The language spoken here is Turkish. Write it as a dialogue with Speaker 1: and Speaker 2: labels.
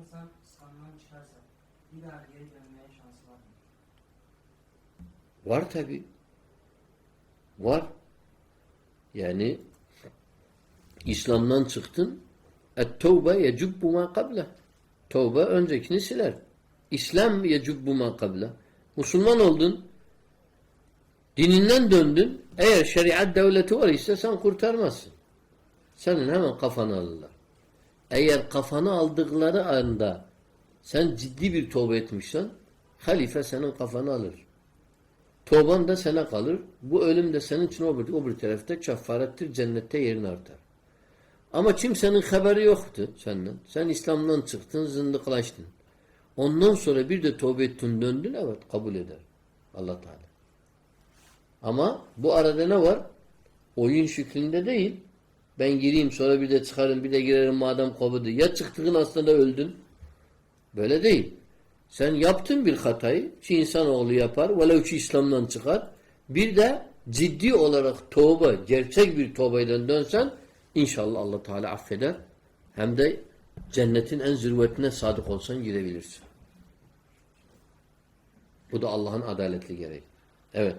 Speaker 1: insan İslam'dan çıkarsa bir daha geri dönmeye şansı var mı?
Speaker 2: Var tabi. Var. Yani İslam'dan çıktın et-tevbe yecubbu ma kable. Tevbe öncekini siler. İslam yecubbu ma kable. Müslüman oldun. Dininden döndün. Eğer şeriat devleti var ise sen kurtarmazsın. Senin hemen kafanı alırlar. Eğer kafanı aldıkları anda sen ciddi bir tövbe etmişsen halife senin kafanı alır. Tövban da sana kalır. Bu ölüm de senin için o bir tarafta çaffarettir. Cennette yerin artar. Ama kimsenin haberi yoktu senden. Sen İslam'dan çıktın, zındıklaştın. Ondan sonra bir de tövbe ettin, döndün. Evet, kabul eder. Allah Teala. Ama bu arada ne var? Oyun şeklinde değil. Ben gireyim sonra bir de çıkarım bir de girerim madem kovudu. Ya çıktığın aslında öldün. Böyle değil. Sen yaptın bir hatayı ki insanoğlu yapar. Velev ki İslam'dan çıkar. Bir de ciddi olarak tövbe, gerçek bir tövbeyle dönsen inşallah Allah Teala affeder. Hem de cennetin en zirvetine sadık olsan girebilirsin. Bu da Allah'ın adaletli gereği. Evet.